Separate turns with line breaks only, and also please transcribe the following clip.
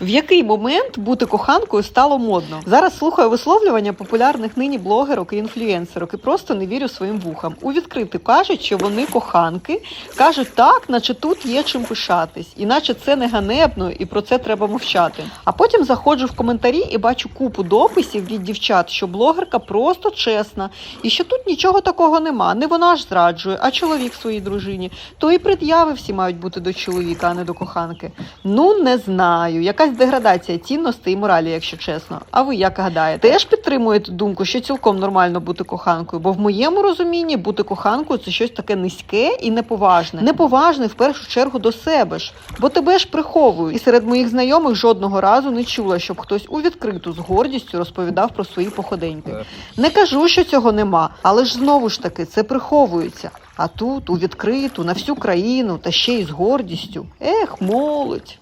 В який момент бути коханкою стало модно? Зараз слухаю висловлювання популярних нині блогерок і інфлюенсерок і просто не вірю своїм вухам. У відкриту кажуть, що вони коханки, кажуть так, наче тут є чим пишатись, іначе це не ганебно, і про це треба мовчати. А потім заходжу в коментарі і бачу купу дописів від дівчат, що блогерка просто чесна, і що тут нічого такого нема. Не вона ж зраджує, а чоловік своїй дружині. То і пред'яви всі мають бути до чоловіка, а не до коханки. Ну не знаю. Якась деградація цінностей і моралі, якщо чесно. А ви як гадаєте? Теж підтримуєте думку, що цілком нормально бути коханкою? Бо в моєму розумінні бути коханкою це щось таке низьке і неповажне. Неповажне в першу чергу до себе ж, бо тебе ж приховують. І серед моїх знайомих жодного разу не чула, щоб хтось у відкриту з гордістю розповідав про свої походеньки. Не кажу, що цього нема, але ж знову ж таки це приховується. А тут у відкриту на всю країну та ще й з гордістю. Ех, молодь.